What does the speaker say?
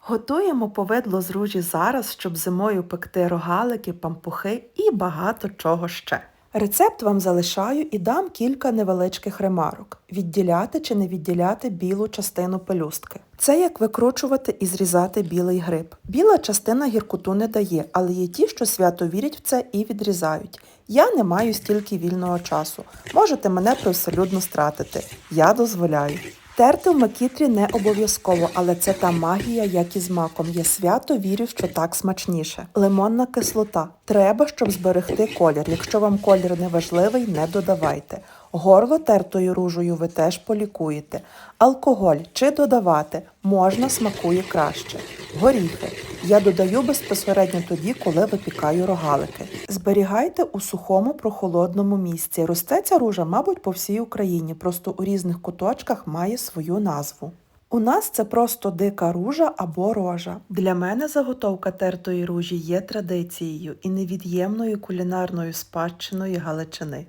Готуємо повидло з ружі зараз, щоб зимою пекти рогалики, пампухи і багато чого ще. Рецепт вам залишаю і дам кілька невеличких ремарок: відділяти чи не відділяти білу частину пелюстки. Це як викручувати і зрізати білий гриб. Біла частина гіркоту не дає, але є ті, що свято вірять в це і відрізають. Я не маю стільки вільного часу. Можете мене привселюдно стратити. Я дозволяю. Терти в макітрі не обов'язково, але це та магія, як і з маком. Я свято вірю, що так смачніше. Лимонна кислота. Треба, щоб зберегти колір. Якщо вам колір не важливий, не додавайте. Горло тертою ружею ви теж полікуєте. Алкоголь чи додавати можна смакує краще. Горіхи. Я додаю безпосередньо тоді, коли випікаю рогалики. Зберігайте у сухому прохолодному місці. Росте ця ружа, мабуть, по всій Україні, просто у різних куточках має свою назву. У нас це просто дика ружа або рожа. Для мене заготовка тертої ружі є традицією і невід'ємною кулінарною спадщиною Галичини.